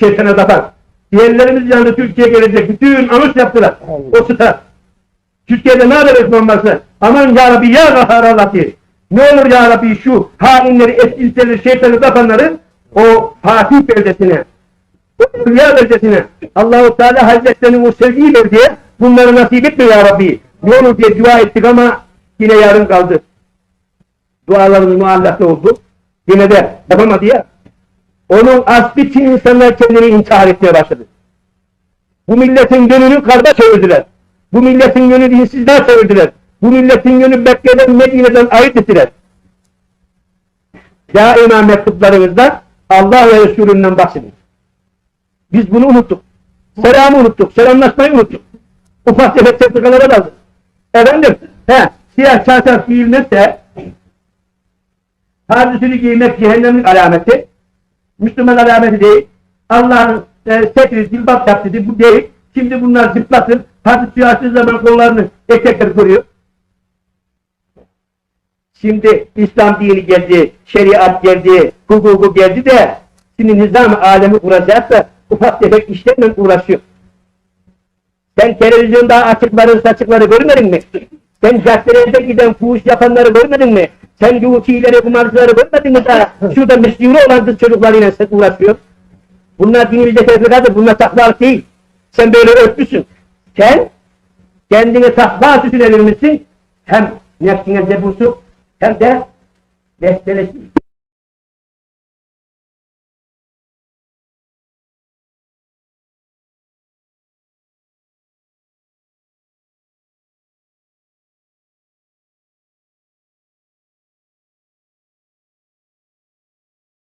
şeytana tapan. Diğerlerimiz yanında Türkiye gelecek. Bütün anons yaptılar. O sıra. Türkiye'de ne haber etmemesi? Aman ya Rabbi ya Gahar Allah'ı. Ne olur ya Rabbi şu hainleri, etkilicileri, şeytanı tapanları o Fatih beldesine, o Dünya beldesine Allahu Teala Hazretlerinin o sevgiyi ver diye bunları nasip etme ya Rabbi. Ne olur diye dua ettik ama yine yarım kaldı. Dualarımız muallakta oldu. Yine de yapamadı ya. Onun aslı için insanlar kendini intihar etmeye başladı. Bu milletin gönlünü karda çevirdiler. Bu milletin gönlünü dinsizden çevirdiler. Bu milletin gönlünü Mekke'den Medine'den ayırt ettiler. Daima mektuplarınızda Allah ve Resulünden bahsedin. Biz bunu unuttuk. Selamı unuttuk. Selamlaşmayı unuttuk. Ufak tefek tefrikalara daldık. Efendim, he, siyah çarşaf giyilmezse Hadisini giymek cehennemin alameti. Müslüman alameti değil. Allah'ın e, setri zilbap yaptı dedi. Bu değil. Şimdi bunlar zıplasın. Hadis siyasi zaman kollarını etekler koruyor. Şimdi İslam dini geldi, şeriat geldi, hukuku geldi de şimdi nizam alemi kuracaksa ufak tefek işlerle uğraşıyor. Sen televizyonda açıkları saçıkları görmedin mi? Sen caddelerde giden fuhuş yapanları görmedin mi? Sen yukileri, kumarcıları görmedin mi daha? Şurada mesyuru olan kız çocuklarıyla sen uğraşıyor. Bunlar dinimizde tefrikadır, bunlar takvalık değil. Sen böyle örtüsün. Sen kendine takva süsüne verilmişsin. Hem nefsine cebursu hem de bestelesi.